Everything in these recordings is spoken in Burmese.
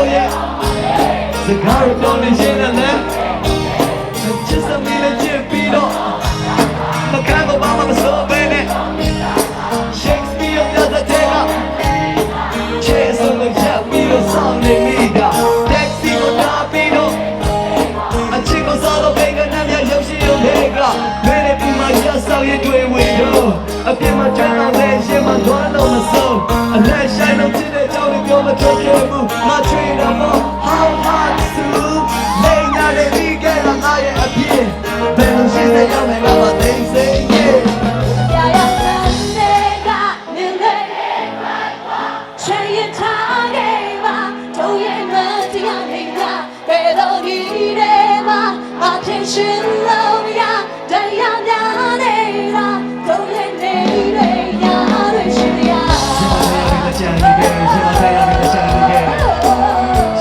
baby ကတ်စမချိုင်တဲ့ကိုရဲ့စကားပြောနေခြင်းနဲ့ချစ်စမီးနဲ့ချစ်ပြီးတော့မခံတော့ဘာမှမစိုးဘဲနဲ့ Shakespeare ပြတဲ့တဲ့ကချစ်စမချက်ပြီးတော့ဆောင်းနေမိတာ taxi ကိုတာပြီးတော့အချစ်ကိုစားတော့ဘယ်ကနားများရောက်ရှိရုံနဲ့ကမင်းနဲ့ပူမရဆော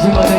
ရှ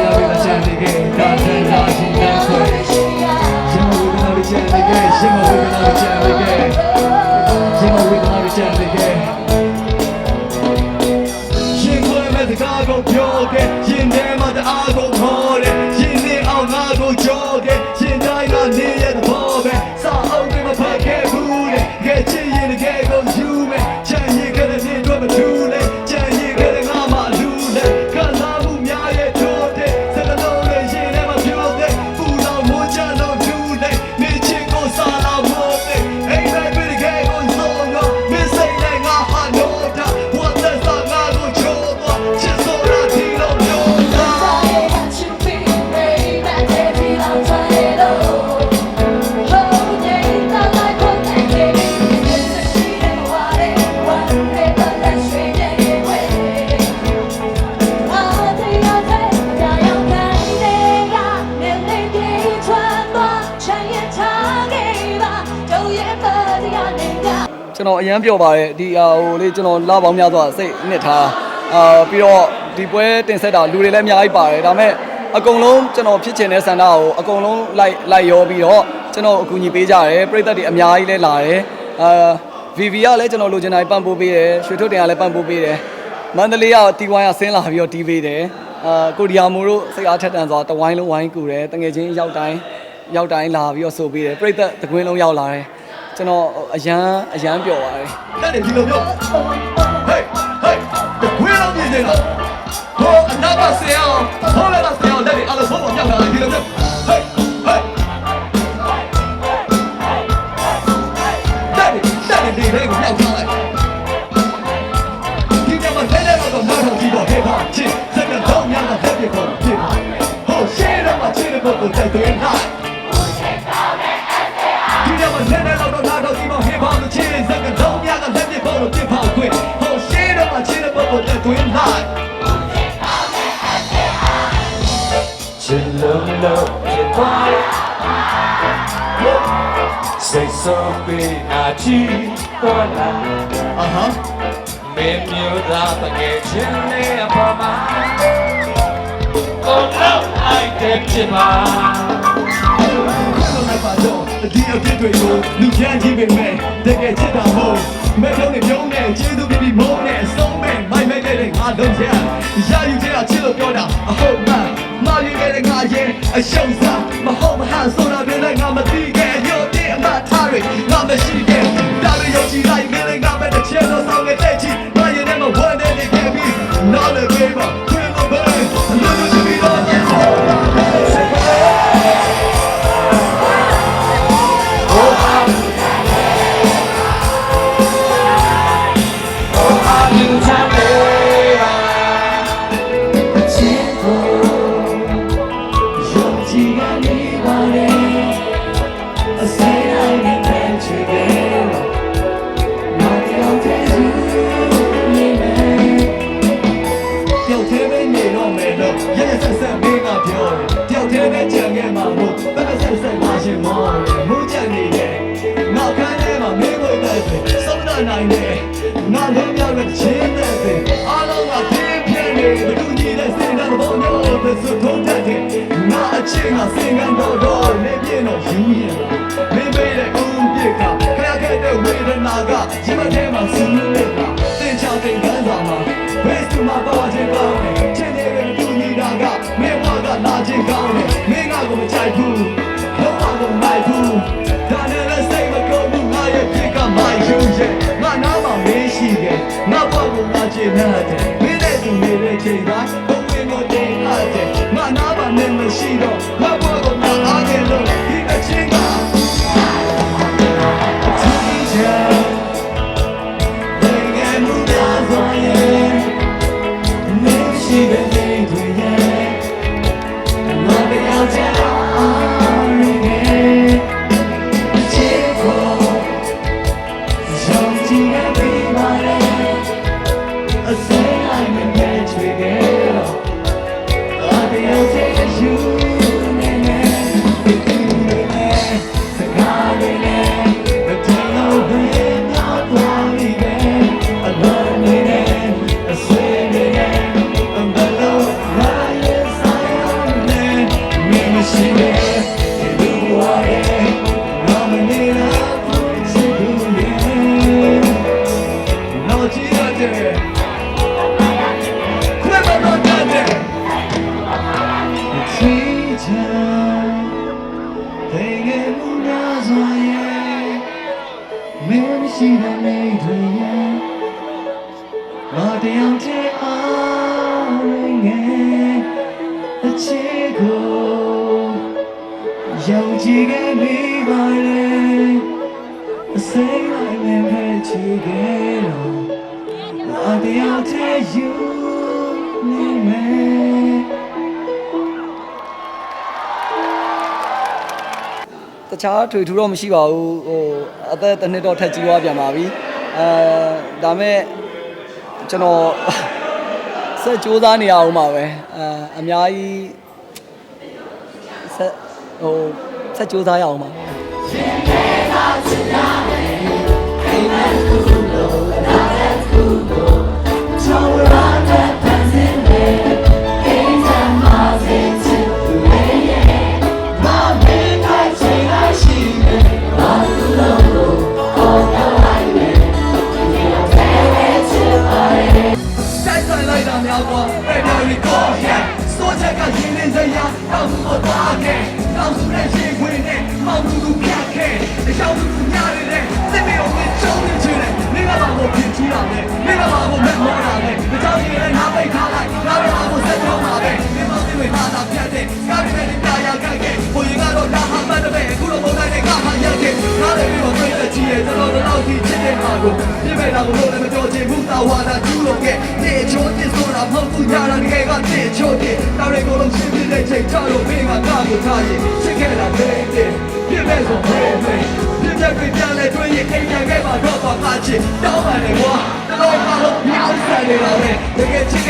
ကျွန်တော်အရန်ပြောပါတယ်ဒီဟာဟိုလေးကျွန်တော်လာပေါင်းများစွာစိတ်နှစ်ထားအာပြီးတော့ဒီပွဲတင်ဆက်တာလူတွေလည်းအများကြီးပါတယ်ဒါပေမဲ့အကုန်လုံးကျွန်တော်ဖြစ်ချင်တဲ့ဆန္ဒကိုအကုန်လုံးလိုက်လိုက်ရောပြီးတော့ကျွန်တော်အကူအညီပေးကြတယ်ပြည်သက်တွေအများကြီးလည်းလာတယ်အာ VV ကလည်းကျွန်တော်လိုချင်တာပံ့ပိုးပေးတယ်ရွှေထုတ်တင်ကလည်းပံ့ပိုးပေးတယ်မန္တလေးကတီဝိုင်းကဆင်းလာပြီးတော့တီးပေးတယ်အာကိုဒီယာမိုတို့စိတ်အားထက်သန်စွာတဝိုင်းလုံးဝိုင်းကူတယ်တငယ်ချင်းရောက်တိုင်းရောက်တိုင်းလာပြီးတော့ဆိုပေးတယ်ပြည်သက်တကွင်းလုံးရောက်လာတယ် ကျွန်တော်အရန်အရန်ပျော်ပါတယ်လက်တွေဒီလိုမျိုးဟေးဟေးတခွေးလုံးမြင်နေတာဟိုအနာကဆင်အောင်ဟိုလည်းကဆင်အောင်လက်တွေအလိုဆုံးအောင်ပြောက်လာဒီလိုမျိုးဟေးဟေးလက်တွေလက်တွေတွေကိုပြောက်ထားလိုက်ဒီကမှာလဲလဲတော့မတော်ကြီးတော့ဟဲ့ပါချစ်စကတော့များတော့လက်တွေပေါ်ဖြစ်ဟိုရှေ့တော့မှချစ်တဲ့ပုဂ္ဂိုလ်တိုက်သွင်းလို စိတ်ဆိုးပြီးနာချီပေါ်လာအာဟာမင်းမျိုးသားတကယ်ချင်းလေးအပေါ်မှာကိုလုံးလိုက်တဲ့ဖြစ်မှာခွင့်လိုက်ပါတော့ဒီအဖြစ်တွေကိုလူချမ်းကြီးပေမဲ့တကယ်ချစ်တာမဟုတ်မဲ့လုံးနဲ့ပြုံးနဲ့ကျေးဇူးပြပြီးမုန်းနဲ့အဆုံးမဲ့မိုက်မဲ့တဲ့ငါလုံးချမ်းရယူချင်တာချစ်လို့ပြောတာအဟုတ်မှန်မာယူခဲ့တဲ့ငါရဲ့အရှုံးစားမဟုတ်မဟန်ဆို နိုင်တယ်ငါလည်းပြောက်တဲ့ချင်းနဲ့စင်အားလုံးကပြင်းပြင်းနေမတူညီတဲ့စင်တဲ့သဘောမျိုးတစ်စုထုံးတတ်တယ်ငါအချင်းကစင်ကန်တော့တော့နေပြင်းတော့ယူရင်မင်းပေးတဲ့ကုန်းပြစ်ကခရခဲ့တဲ့ဝေဒနာကရင်မထဲမှာစူးနေတာသင်ချောင်းသင်ကန်းစာမှာ Best to my body ကောင်းတယ်ချင်းတွေကမတူညီတာကမင်းဝါကလာချင်းကောင်းတယ်မင်းကကိုမချိုက်ဘူး Yeah. I'll tell you name တခြားထွေထူတော့မရှိပါဘူးဟိုအသက်တစ်နှစ်တော့ထက်ကြီးသွားပြန်ပါပြီအဲဒါမဲ့ကျွန်တော်ဆက်စူးစမ်းနေရအောင်ပါပဲအဲအများကြီးဆက်ဟိုဆက်စူးစမ်းရအောင်ပါ ချိန်ချလို့ဘေးကကားကိုထားရင်ရှင်းခဲ့တာဒိတ်တယ်ပြည့်မဲ့ဆိုဘယ်မေးပြည့်မဲ့ပြန်ပြန်လဲတွင်းရင်ခင်ပြန်ခဲ့ပါတော့ပါကားချစ်တောင်းပါနဲ့ကွာတလုံးပါလို့မြောက်ဆန်နေတော့တယ်တကယ်ချစ်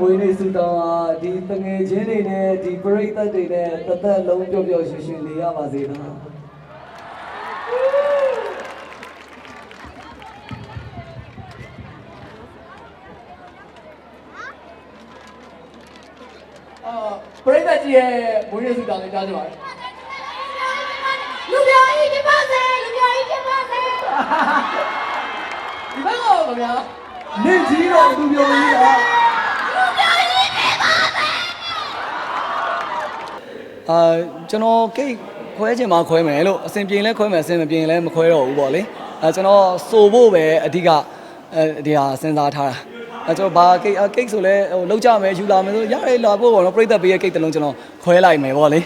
မွေးနေ့ဆုတောင်းအားဒီတငယ်ချင်းတွေနဲ့ဒီပရိသတ်တွေနဲ့တသက်လုံးပျော်ပျော်ရွှင်ရွှင်နေရပါစေနော်အာပရိသတ်ကြီးရဲ့မွေးနေ့ဆုတောင်းလေးကြားကြပါဦးလူပြောင်းကြီးဖြစ်ပါစေလူပြောင်းကြီးဖြစ်ပါစေဒီဘက်ကိုဗျာနေကြီးတော်သူပြောင်းကြီးက အာကျွန်တော်ကိတ်ခွဲချင်မှခွဲမယ်လို့အစဉ်ပြေလဲခွဲမယ်အစဉ်မပြေလဲမခွဲတော့ဘူးပေါ့လေအဲကျွန်တော်စိုးဖို့ပဲအဓိကအဲဒီဟာစဉ်းစားထားတာအဲကျွန်တော်ဘာကိတ်အကိတ်ဆိုလဲဟိုလောက်ကြမယ်ယူလာမယ်ဆိုရတယ်လာဖို့ပေါ့နော်ပြိသက်ပေးရဲ့ကိတ်တစ်လုံးကျွန်တော်ခွဲလိုက်မယ်ပေါ့လေ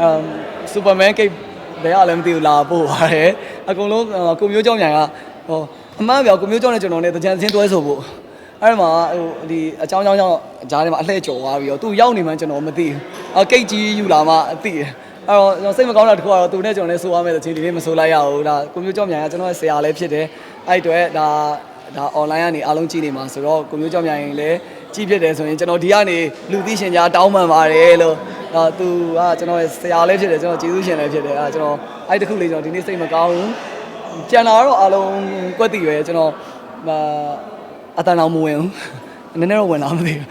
အမ်စူပါမန်ကိတ်ဘယ်ရလဲမသိဘူးလာပို့ပါတယ်အကုန်လုံးကိုမျိုးကြောင့်ညာကဟိုအမှန်ပြောကိုမျိုးကြောင့်နဲ့ကျွန်တော်နဲ့တကြံစင်းတွဲဆိုဖို့ အဲ့မှာဟိုဒီအချောင်းချောင်းချောင်းဂျားထဲမှာအလှည့်ကျော်သွားပြီးတော့သူရောက်နေမှကျွန်တော်မသိဘူးအကိတ်ကြီးယူလာမှအသိတယ်အဲ့တော့ကျွန်တော်စိတ်မကောင်းတာတခုကတော့သူနဲ့ကျွန်တော်နဲ့ဆိုရမယ်ဆိုချင်းဒီနေ့မဆိုလိုက်ရဘူးဒါကွန်ပျူတာမြန်ကကျွန်တော်ဆရာလည်းဖြစ်တယ်အဲ့အတွက်ဒါဒါ online ကနေအားလုံးကြည့်နေမှာဆိုတော့ကွန်ပျူတာမြန်ရင်လည်းကြည့်ဖြစ်တယ်ဆိုရင်ကျွန်တော်ဒီကနေလူသိရှင်ကြားတောင်းပန်ပါတယ်လို့ဒါသူကကျွန်တော်ဆရာလည်းဖြစ်တယ်ကျွန်တော်ကျေးဇူးရှင်လည်းဖြစ်တယ်အဲ့ကျွန်တော်အဲ့တခုလေးကျွန်တော်ဒီနေ့စိတ်မကောင်းဘူးကျန်တာတော့အားလုံးကွက်တည်ရယ်ကျွန်တော်အာ အတန်အောင်မဝင်ဘူးနည်းနည်းတော့ဝင်လာမသိဘူး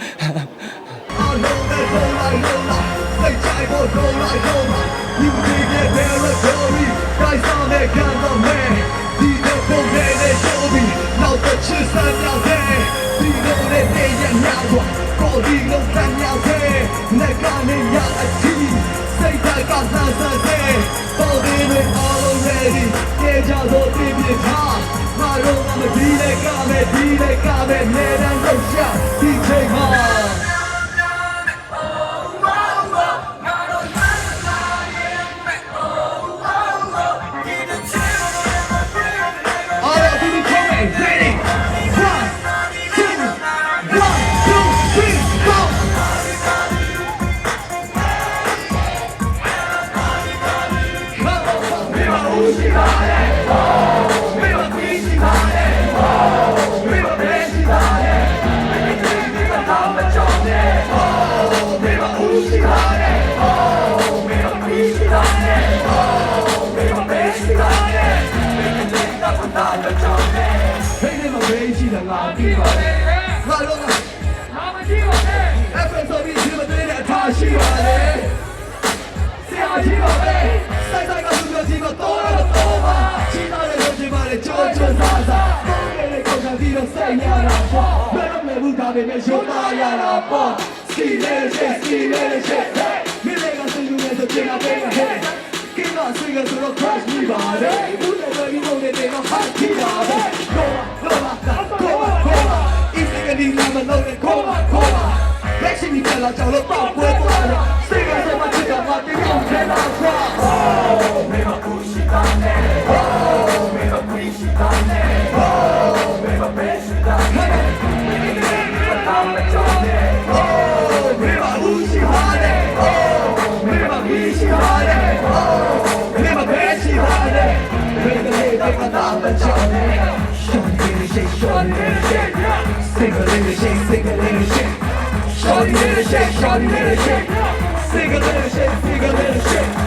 Hallelujah. ရှိပါလေ က်ရတာပေါ့ဘယ်တော့မှဘူးဒါပေမဲ့ရိုးသားရတာပေါ့စီလေးရှက်စီလေးရှက်မိလေးကစင်ယူနေဆိုပြင်လာပေးရဟဲ့ကင်းတော့ဆွေကဆိုတော့ crash မိပါတယ်ဘူးလည်းပဲဒီလိုနေတဲ့ကဟာကြည့်တာပဲခေါ်ပါခေါ်ပါခေါ်ပါခေါ်ပါ if you need to know that call my call လက်ရှိမိကလာကြောက်လို့ပေါ့ပွဲသွားတယ်စိတ်ကစမချစ်တာမတင်အောင်ခဲလာ Şarkıları çek, şarkıları çek Sigaları çek, sigaları çek